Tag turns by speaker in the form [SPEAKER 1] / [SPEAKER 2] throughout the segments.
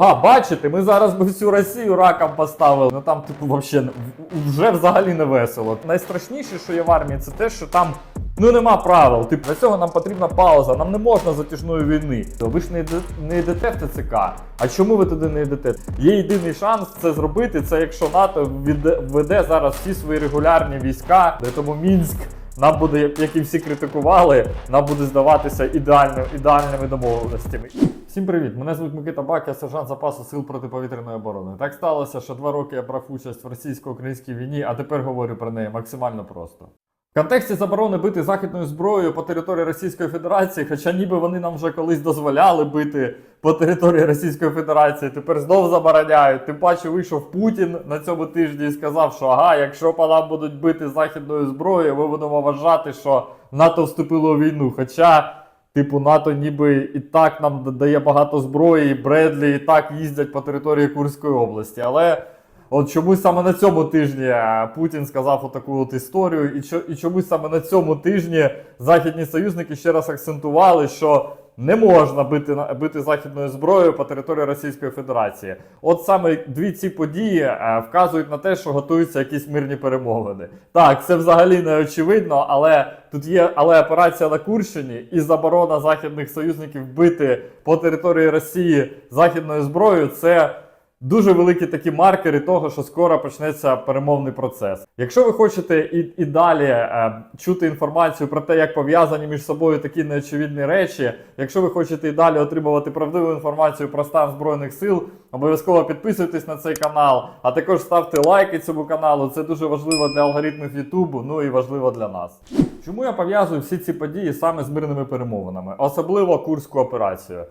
[SPEAKER 1] А, бачите, ми зараз би всю Росію раком поставили. Ну там, типу, вообще вже взагалі не весело. Найстрашніше, що є в армії, це те, що там. Ну нема правил. Типу, для цього нам потрібна пауза. Нам не можна затяжної війни. Ви ж не йде- не йдете в ТЦК. А чому ви туди не йдете? Є єдиний шанс це зробити. Це якщо НАТО віде- веде зараз всі свої регулярні війська, тому Мінськ. Нам буде, як і всі критикували, нам буде здаватися ідеально, ідеальними домовленостями. Всім привіт! Мене звуть Микита Бак, я сержант запасу сил протиповітряної оборони. Так сталося, що два роки я брав участь в російсько-українській війні, а тепер говорю про неї максимально просто. В контексті заборони бити західною зброєю по території Російської Федерації, хоча ніби вони нам вже колись дозволяли бити по території Російської Федерації, тепер знов забороняють. Тим паче вийшов Путін на цьому тижні і сказав, що ага, якщо по нам будуть бити західною зброєю, ми будемо вважати, що НАТО вступило у війну. Хоча. Типу, НАТО ніби і так нам дає багато зброї, і Бредлі і так їздять по території Курської області. Але от чомусь саме на цьому тижні е, Путін сказав отаку от історію, і, і чомусь саме на цьому тижні західні союзники ще раз акцентували, що не можна бити, бити західною зброєю по території Російської Федерації. От саме дві ці події е, вказують на те, що готуються якісь мирні перемовини. Так, це взагалі не очевидно, але тут є але операція на Курщині і заборона західних союзників бити по території Росії західною зброєю. Це дуже великі такі маркери того, що скоро почнеться перемовний процес. Якщо ви хочете і, і далі е, чути інформацію про те, як пов'язані між собою такі неочевидні речі, якщо ви хочете і далі отримувати правдиву інформацію про стан збройних сил, обов'язково підписуйтесь на цей канал, а також ставте лайки цьому каналу. Це дуже важливо для алгоритмів Ютубу, ну і важливо для нас. Чому я пов'язую всі ці події саме з мирними перемовинами, особливо Курську операцію?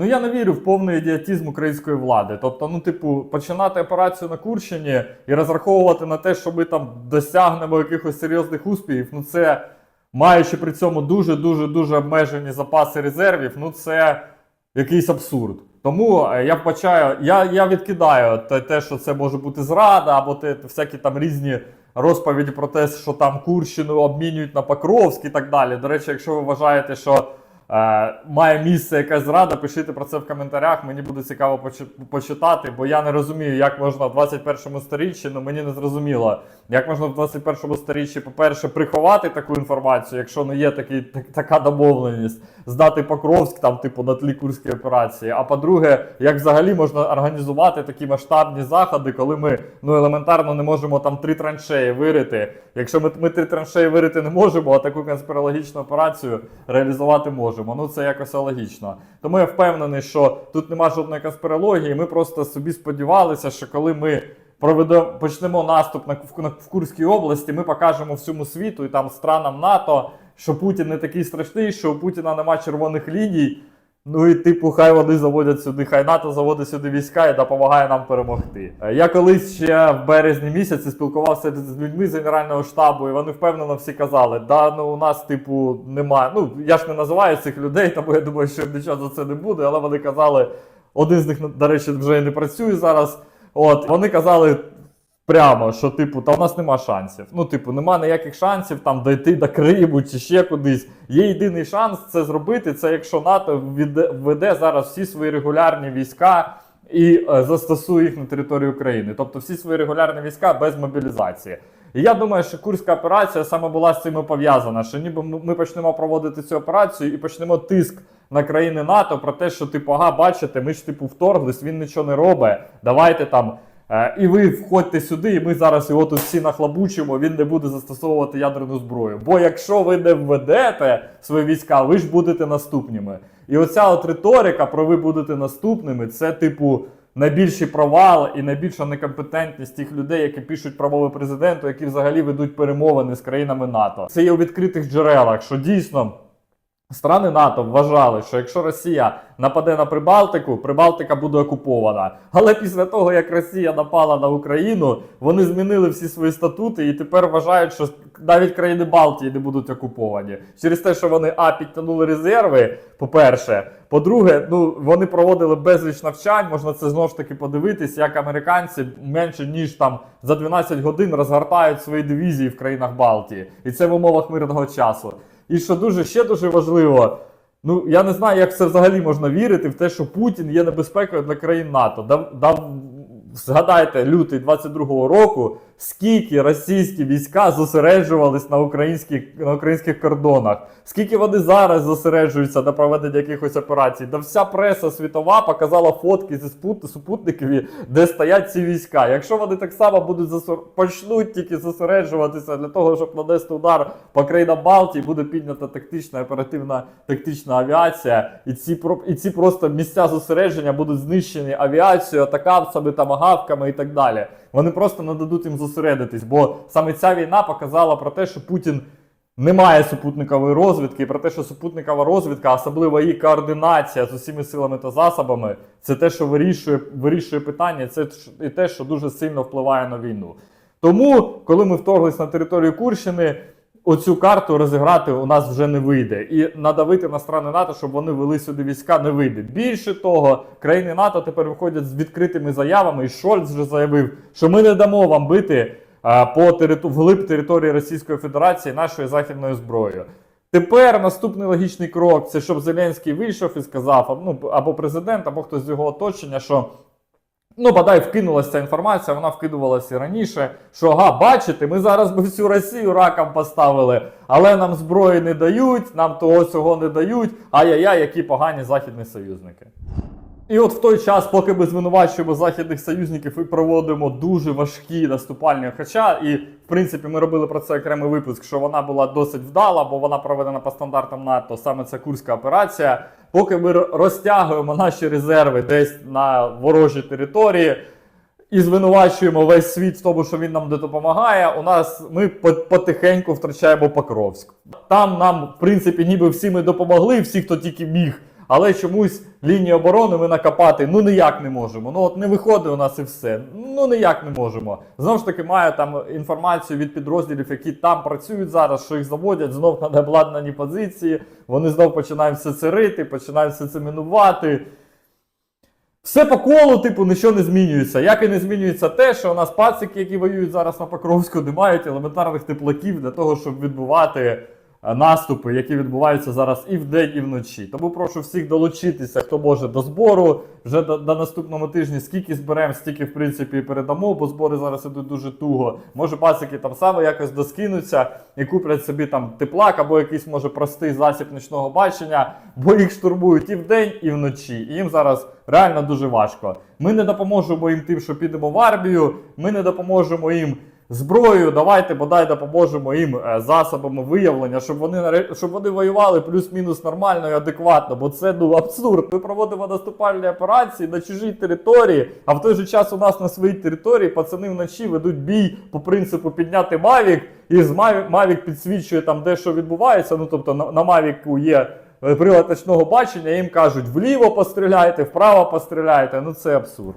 [SPEAKER 1] Ну я не вірю в повний ідіотизм української влади. Тобто, ну, типу, починати операцію на Курщині і розраховувати на те, що ми там досягнемо якихось серйозних успіхів, ну це маючи при цьому дуже дуже дуже обмежені запаси резервів, ну це якийсь абсурд. Тому е, я вбачаю, я, я відкидаю те, що це може бути зрада, або те, всякі там різні розповіді про те, що там Курщину обмінюють на Покровськ і так далі. До речі, якщо ви вважаєте, що має місце якась зрада, пишіть про це в коментарях. Мені буде цікаво почи- почитати, бо я не розумію, як можна в 21 сторіччі, ну мені не зрозуміло, як можна в 21 сторіччі, по-перше, приховати таку інформацію, якщо не є такий, так, така домовленість, здати Покровськ там, типу, на тлі Курської операції. А по-друге, як взагалі можна організувати такі масштабні заходи, коли ми ну елементарно не можемо там три траншеї вирити. Якщо ми, ми три траншеї вирити не можемо, а таку конспірологічну операцію реалізувати можемо. Ну це якось логічно. Тому я впевнений, що тут нема жодної конспірології. Ми просто собі сподівалися, що коли ми проведемо почнемо наступ на, в, в Курській області, ми покажемо всьому світу і там странам НАТО, що Путін не такий страшний, що у Путіна нема червоних ліній. Ну і типу, хай вони заводять сюди, хай НАТО заводить сюди війська і допомагає нам перемогти. Е, Я колись ще в березні місяці спілкувався з людьми з генерального штабу, і вони впевнено всі казали: да, ну у нас, типу, немає. Ну я ж не називаю цих людей, тому я думаю, що нічого за це не буде. Але вони казали, один з них, до речі, вже не працює зараз. От вони казали. Прямо, що типу, та у нас нема шансів. Ну, типу, нема ніяких шансів там дойти до Криму чи ще кудись. Є єдиний шанс це зробити. Це якщо НАТО введе зараз всі свої регулярні війська і е, застосує їх на територію України. Тобто всі свої регулярні війська без мобілізації. І я думаю, що Курська операція саме була з цим пов'язана. Що ніби ми почнемо проводити цю операцію і почнемо тиск на країни НАТО про те, що типу, ага, бачите, ми ж типу вторглись, він нічого не робить. Давайте там. Е, І ви входьте сюди, і ми зараз його тут всі нахлабучимо, він не буде застосовувати ядерну зброю. Бо якщо ви не введете свої війська, ви ж будете наступними. І оця от риторика про ви будете наступними, це типу найбільший провал і найбільша некомпетентність тих людей, які пишуть про президенту, які взагалі ведуть перемовини з країнами НАТО. Це є у відкритих джерелах, що дійсно. Страни НАТО вважали, що якщо Росія нападе на Прибалтику, Прибалтика буде окупована. Але після того, як Росія напала на Україну, вони змінили всі свої статути і тепер вважають, що навіть країни Балтії не будуть окуповані. Через те, що вони а підтягнули резерви, по-перше. По-друге, ну вони проводили безліч навчань. Можна це знову ж таки подивитись, як американці менше ніж там за 12 годин розгортають свої дивізії в країнах Балтії, і це в умовах мирного часу. І що дуже ще дуже важливо, Ну я не знаю, як це взагалі можна вірити в те, що Путін є небезпекою для країн НАТО. Дав, дав, згадайте лютий 22-го року, скільки російські війська зосереджувались на українських, на українських кордонах, скільки вони зараз зосереджуються на проведення якихось операцій. Да вся преса світова показала фотки зі спут, супутникові, де стоять ці війська. Якщо вони так само будуть засор... почнуть тільки зосереджуватися для того, щоб нанести удар по країнам Балтії, буде піднята тактична оперативна тактична авіація, і ці і ці просто місця зосередження будуть знищені авіацією, атакамсами, тамагавками і так далі. Вони просто не дадуть їм зосередитись, бо саме ця війна показала про те, що Путін. не має супутникової розвідки, і про те, що супутникова розвідка, особливо її координація з усіма силами та засобами, це те, що вирішує, вирішує питання, це і те, що дуже сильно впливає на війну. Тому, коли ми вторглись на територію Курщини, оцю карту розіграти у нас вже не вийде. І надавити на страни НАТО, щоб вони вели сюди війська, не вийде. Більше того, країни НАТО тепер виходять з відкритими заявами, і Шольц вже заявив, що ми не дамо вам бити а, по териту... вглиб території Російської Федерації нашою західною зброєю. Тепер наступний логічний крок це щоб Зеленський вийшов і сказав, ну або президент, або хтось з його оточення, що ну бодай вкинулася ця інформація, вона вкидувалася і раніше. Що ага, бачите, ми зараз би всю Росію раком поставили, але нам зброї не дають, нам того цього не дають. Ай-яй-яй, які погані західні союзники. І от в той час, поки ми звинувачуємо західних союзників і проводимо дуже важкі наступальні. Хоча, і в принципі, ми робили про це окремий випуск, що вона була досить вдала, бо вона проведена по стандартам НАТО, саме ця курська операція. Поки ми розтягуємо наші резерви десь на ворожій території. І звинувачуємо весь світ в тому, що він нам не допомагає. У нас ми потихеньку втрачаємо Покровськ. Там нам, в принципі, ніби всі ми допомогли, всі, хто тільки міг. Але чомусь лінії оборони ми накопати ну ніяк не можемо. Ну от не виходить у нас і все. Ну ніяк не можемо. Знову ж таки, маю там інформацію від підрозділів, які там працюють зараз, що їх заводять знов на необладнані позиції. Вони знов починають все це рити, починають все це мінувати. Все по колу, типу, нічого не змінюється. Як і не змінюється те, що у нас пацики, які воюють зараз на Покровську, не мають елементарних теплаків для того, щоб відбувати наступи, які відбуваються зараз і вдень, і вночі. Тому прошу всіх долучитися, хто може до збору. Вже до, до наступного тижня скільки зберемо, стільки в принципі і передамо, бо збори зараз ідуть дуже туго. Може, пасики там саме якось доскинуться і куплять собі там теплак або якийсь може простий засіб нічного бачення, бо їх штурмують і вдень, і вночі. І їм зараз реально дуже важко. Ми не допоможемо їм тим, що підемо в армію. Ми не допоможемо їм зброєю. Давайте бодай допоможемо їм е, засобами виявлення, щоб вони щоб вони воювали плюс-мінус нормально і адекватно. Бо це ну абсурд. Ми проводимо наступальні операції на чужій території, а в той же час у нас на своїй території пацани вночі ведуть бій по принципу підняти Мавік, і з Мавік, Мавік підсвічує там де що відбувається. Ну тобто на, на Мавіку є. е, Прилад ночного бачення, їм кажуть, вліво постріляйте, вправо постріляйте. Ну це абсурд.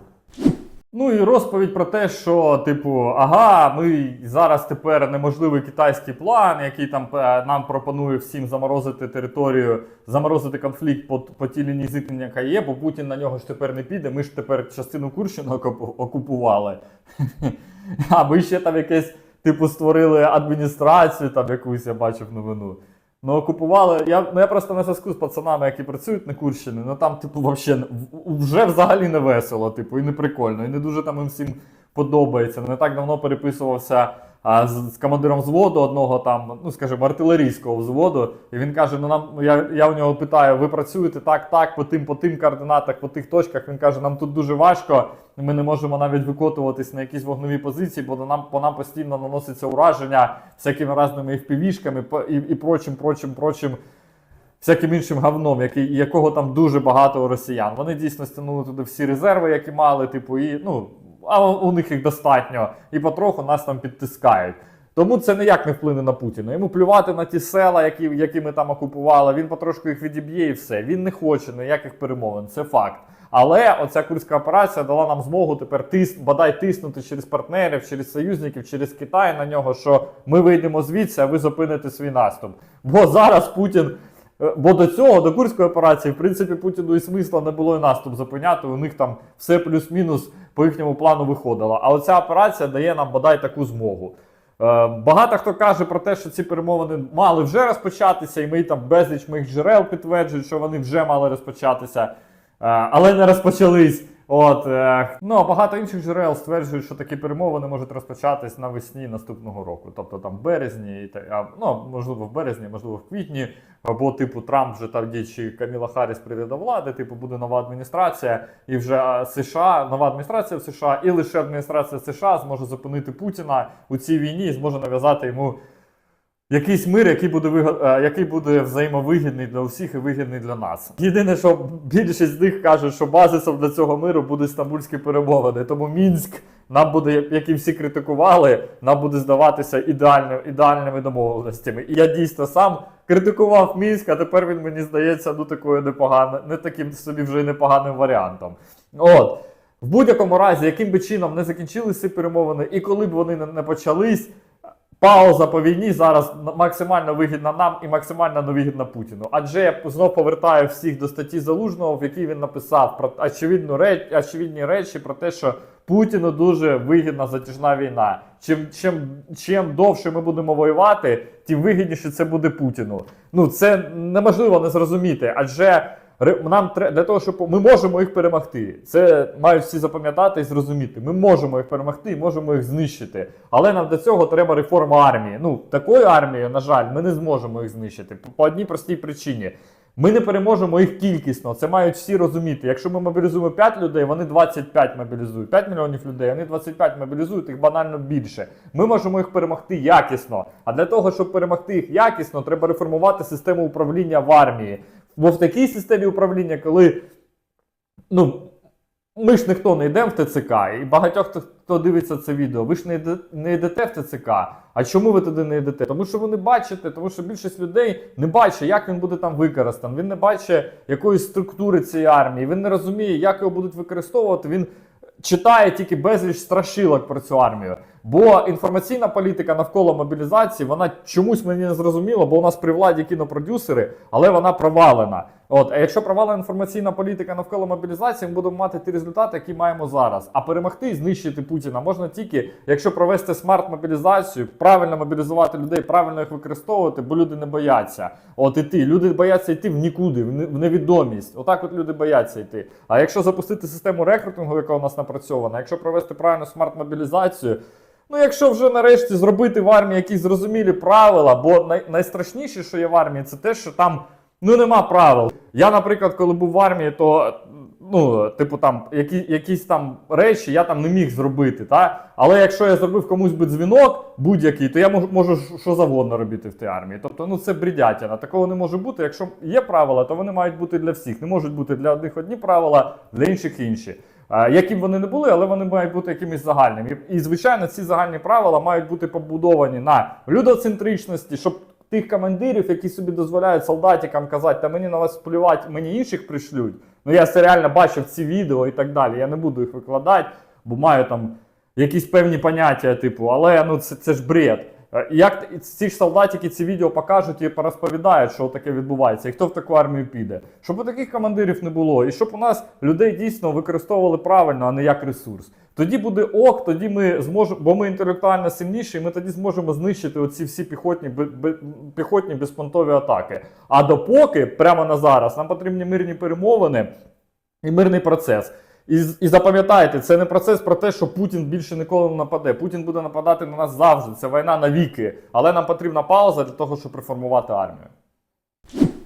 [SPEAKER 1] Ну і розповідь про те, що, типу, ага, ми зараз тепер неможливий китайський план, який там е, нам пропонує всім заморозити територію, заморозити конфлікт по, по тій лінії зіткнення, яка є, бо Путін на нього ж тепер не піде. Ми ж тепер частину Курщини окупували. А ми ще там якесь, типу, створили адміністрацію, там якусь я бачив новину. Ну, окупували. Я, ну, я просто на зв'язку з пацанами, які працюють на Курщині, ну там, типу, вообще, вже взагалі не весело, типу, і не прикольно, і не дуже там їм всім подобається. Не так давно переписувався а, з, з командиром взводу одного там, ну скажімо, артилерійського взводу. І він каже: ну нам я, я у нього питаю, ви працюєте так, так, по тим, по тим координатах, по тих точках. Він каже, нам тут дуже важко. Ми не можемо навіть викотуватись на якісь вогневі позиції, бо нам по нам постійно наноситься ураження всякими різними FPV-шками і, і прочим, прочим, прочим всяким іншим говном, який, якого там дуже багато росіян. Вони дійсно стягнули туди всі резерви, які мали, типу, і ну, а у них їх достатньо, і потроху нас там підтискають. Тому це ніяк не вплине на Путіна. Йому плювати на ті села, які, які ми там окупували. Він потрошку їх відіб'є і все. Він не хоче ніяких перемовин, це факт. Але оця курська операція дала нам змогу тепер тис, бодай тиснути через партнерів, через союзників, через Китай на нього, що ми вийдемо звідси, а ви зупините свій наступ. Бо зараз Путін. е, Бо до цього, до курської операції, в принципі, Путіну і смисла не було і наступ зупиняти. У них там все плюс-мінус по їхньому плану виходила. Але ця операція дає нам бодай таку змогу. Е, Багато хто каже про те, що ці перемовини мали вже розпочатися, і ми там безліч моїх джерел підтверджують, що вони вже мали розпочатися, е, але не розпочались. От е, ну а багато інших джерел стверджують, що такі перемовини можуть розпочатись навесні наступного року, тобто там в березні, і та- а, ну можливо в березні, можливо в квітні, або типу Трамп вже де чи Каміла Харріс прийде до влади, типу буде нова адміністрація, і вже США, нова адміністрація в США, і лише адміністрація США зможе зупинити Путіна у цій війні і зможе нав'язати йому якийсь мир, який буде е, який буде взаємовигідний для усіх і вигідний для нас. Єдине, що більшість з них кажуть, що базисом для цього миру будуть стамбульські перемовини. Тому Мінськ нам буде, як і всі критикували, нам буде здаватися ідеально, ідеальними домовленостями. І я дійсно сам критикував Мінськ, а тепер він мені здається ну такою непогано, не таким собі вже непоганим варіантом. От. В будь-якому разі, яким би чином не закінчилися перемовини, і коли б вони не почались, Пауза по війні зараз максимально вигідна нам і максимально невигідна Путіну. Адже я знов повертаю всіх до статті Залужного, в якій він написав про очевидну реч, очевидні речі про те, що Путіну дуже вигідна затяжна війна. Чим, чим, чим довше ми будемо воювати, тим вигідніше це буде Путіну. Ну це неможливо не зрозуміти, адже. Нам для того, щоб ми можемо їх перемогти. Це мають всі запам'ятати і зрозуміти. Ми можемо їх перемогти, можемо їх знищити. Але нам для цього треба реформа армії. Ну такою армією, на жаль, ми не зможемо їх знищити. По одній простій причині. Ми не переможемо їх кількісно. Це мають всі розуміти. Якщо ми мобілізуємо 5 людей, вони 25 мобілізують. 5 мільйонів людей, вони 25 мобілізують, їх банально більше. Ми можемо їх перемогти якісно. А для того, щоб перемогти їх якісно, треба реформувати систему управління в армії. Бо в такій системі управління, коли ну, ми ж ніхто не йдемо в ТЦК, і багатьох хто, дивиться це відео, ви ж не, йде, не йдете в ТЦК. А чому ви туди не йдете? Тому що ви не бачите, тому що більшість людей не бачить, як він буде там використаний. Він не бачить якоїсь структури цієї армії, він не розуміє, як його будуть використовувати. Він читає тільки безліч страшилок про цю армію. Бо інформаційна політика навколо мобілізації, вона чомусь мені не зрозуміла, бо у нас при владі кінопродюсери, але вона провалена. От, а якщо провалена інформаційна політика навколо мобілізації, ми будемо мати ті результати, які маємо зараз. А перемогти і знищити Путіна можна тільки, якщо провести смарт-мобілізацію, правильно мобілізувати людей, правильно їх використовувати, бо люди не бояться. От іти. Люди бояться йти в нікуди, в не- в невідомість. Отак от люди бояться йти. А якщо запустити систему рекрутингу, яка у нас напрацьована, якщо провести правильно смарт-мобілізацію. Ну, якщо вже нарешті зробити в армії якісь зрозумілі правила, бо най- найстрашніше, що є в армії, це те, що там ну нема правил. Я, наприклад, коли був в армії, то ну, типу, там які, якісь там речі я там не міг зробити. Та? Але якщо я зробив комусь би дзвінок будь-який, то я можу, можу що завгодно робити в тій армії. Тобто, ну це бредятина. Такого не може бути. Якщо є правила, то вони мають бути для всіх. Не можуть бути для одних одні правила, для інших інші. Е, Які б вони не були, але вони мають бути якимись загальними. І, звичайно, ці загальні правила мають бути побудовані на людоцентричності, щоб тих командирів, які собі дозволяють солдатикам казати, та мені на вас плювати, мені інших пришлють. Ну я це реально бачив ці відео і так далі. Я не буду їх викладати, бо маю там якісь певні поняття, типу, але ну це, це ж бред. Е, Як ці ж солдатики ці відео покажуть і порозповідають, що таке відбувається, і хто в таку армію піде. Щоб у таких командирів не було, і щоб у нас людей дійсно використовували правильно, а не як ресурс. Тоді буде ок, тоді ми зможемо, бо ми інтелектуально сильніші, і ми тоді зможемо знищити оці всі піхотні, піхотні безпонтові атаки. А допоки, прямо на зараз, нам потрібні мирні перемовини і мирний процес. І, і запам'ятайте, це не процес про те, що Путін більше ніколи не нападе. Путін буде нападати на нас завжди. Це війна навіки. Але нам потрібна пауза для того, щоб реформувати армію.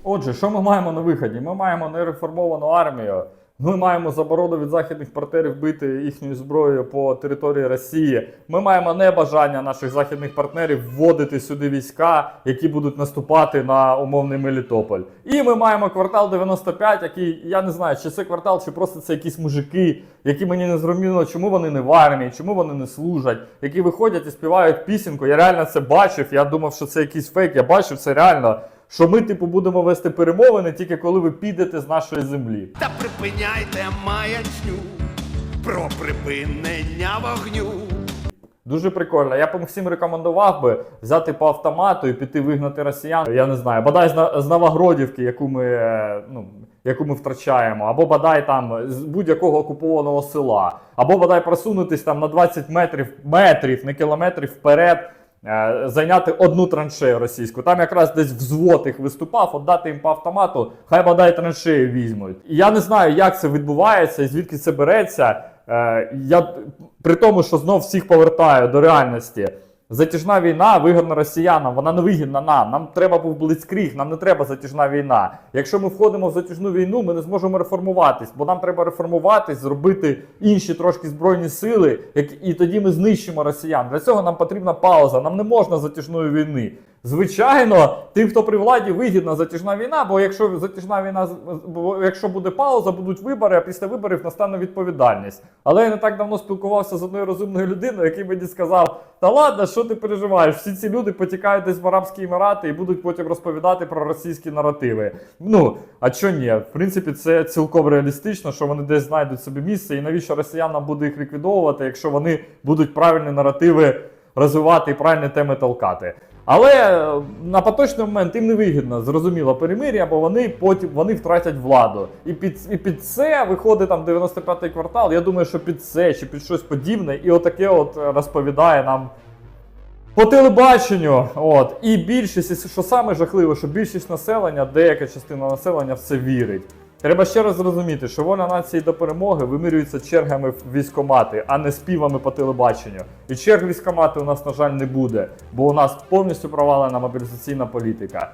[SPEAKER 1] Отже, що ми маємо на виході? Ми маємо нереформовану армію. Ми маємо заборону від західних партнерів бити їхньою зброєю по території Росії. Ми маємо небажання наших західних партнерів вводити сюди війська, які будуть наступати на умовний Мелітополь. І ми маємо квартал 95, який я не знаю, чи це квартал, чи просто це якісь мужики, які мені не зрозуміло, чому вони не в армії, чому вони не служать, які виходять і співають пісеньку. Я реально це бачив. Я думав, що це якийсь фейк. Я бачив це реально. Що ми, типу, будемо вести перемовини тільки коли ви підете з нашої землі.
[SPEAKER 2] Та припиняйте маячню про припинення вогню.
[SPEAKER 1] Дуже прикольно. Я б всім рекомендував би взяти по автомату і піти вигнати росіян. Я не знаю, бодай з, з Новогродівки, яку ми, е, ну, яку ми втрачаємо, або бодай там з будь-якого окупованого села, або бодай просунутись там на 20 метрів, метрів, не кілометрів вперед. Е, зайняти одну траншею російську. Там якраз десь взвод їх виступав, отдати їм по автомату, хай бодай траншею візьмуть. І я не знаю, як це відбувається і звідки це береться. Е, я при тому, що знов всіх повертаю до реальності. Затяжна війна вигідна росіянам, вона не вигідна нам. Нам треба був блицкріг, нам не треба затяжна війна. Якщо ми входимо в затяжну війну, ми не зможемо реформуватись, бо нам треба реформуватись, зробити інші трошки збройні сили, і тоді ми знищимо росіян. Для цього нам потрібна пауза. Нам не можна затяжної війни. Звичайно, тим, хто при владі, вигідна затяжна війна, бо якщо затяжна війна, якщо буде пауза, будуть вибори, а після виборів настане відповідальність. Але я не так давно спілкувався з одною розумною людиною, який мені сказав: Та ладно, що ти переживаєш? Всі ці люди потікають десь в Арабські Емірати і будуть потім розповідати про російські наративи. Ну, а що ні? В принципі, це цілком реалістично, що вони десь знайдуть собі місце, і навіщо росіянам буде їх ліквідовувати, якщо вони будуть правильні наративи розвивати і правильні теми толкати. Але е, на поточний момент їм не вигідно, зрозуміло, перемир'я, бо вони потім вони втратять владу. І під, і під це виходить там 95-й квартал. Я думаю, що під це чи під щось подібне, і отаке от е, розповідає нам по телебаченню. От. І більшість, що саме жахливо, що більшість населення, деяка частина населення в це вірить. Треба ще раз зрозуміти, що воля нації до перемоги вимірюється чергами в військомати, а не співами по телебаченню. І черг військомати у нас, на жаль, не буде, бо у нас повністю провалена мобілізаційна політика.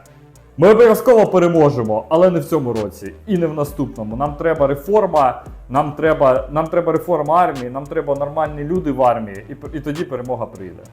[SPEAKER 1] Ми обов'язково переможемо, але не в цьому році і не в наступному. Нам треба реформа, нам треба, нам треба реформа армії, нам треба нормальні люди в армії, і, і тоді перемога прийде.